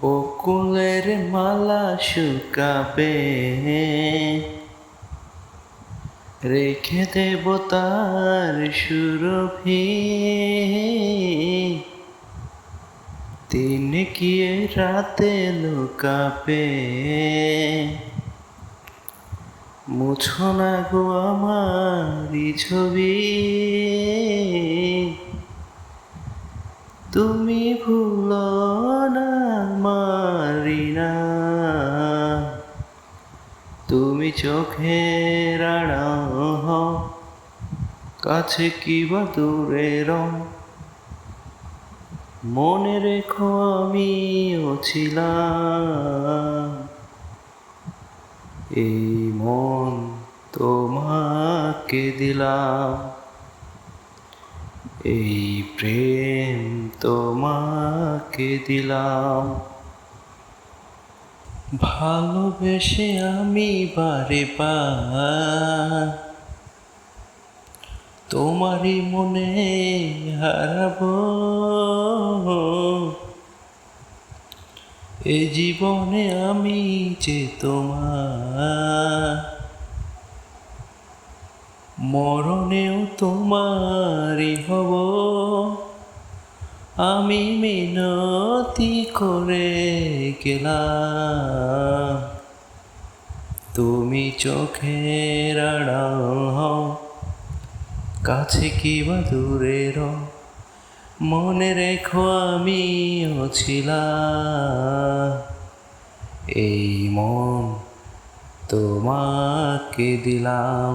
বকুলের মালা শুকাবে। রেখে দেব তার সুরভি। দিন গিয়ে রাতে লুকাবে। মুছো না গো আমারই ছবি। তুমি ভুলো না মারিনা। তুমি চোখের আড়াল হও, কাছে কি বা দূরে রও মনে রেখো আমিও ছিলাম। এই মন তোমাকে দিলাম। এই প্রেম তোমাকে দিলাম। ভালোবেসে আমি বারে বার তোমারই মনে হারাব। এ জীবনে আমি যে তোমার মরণেও তোমারই হব। আমি মিনতি করে গেলাম। তুমি চোখের আড়াল হও, কাছে কি বা দূরে রও মনে রেখো আমিও এই মন তোমাকে দিলাম।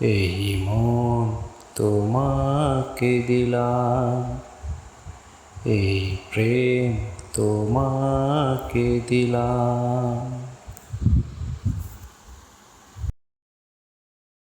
এই মন তোমাকে দিলাম। এই প্রেম তোমাকে দিলাম।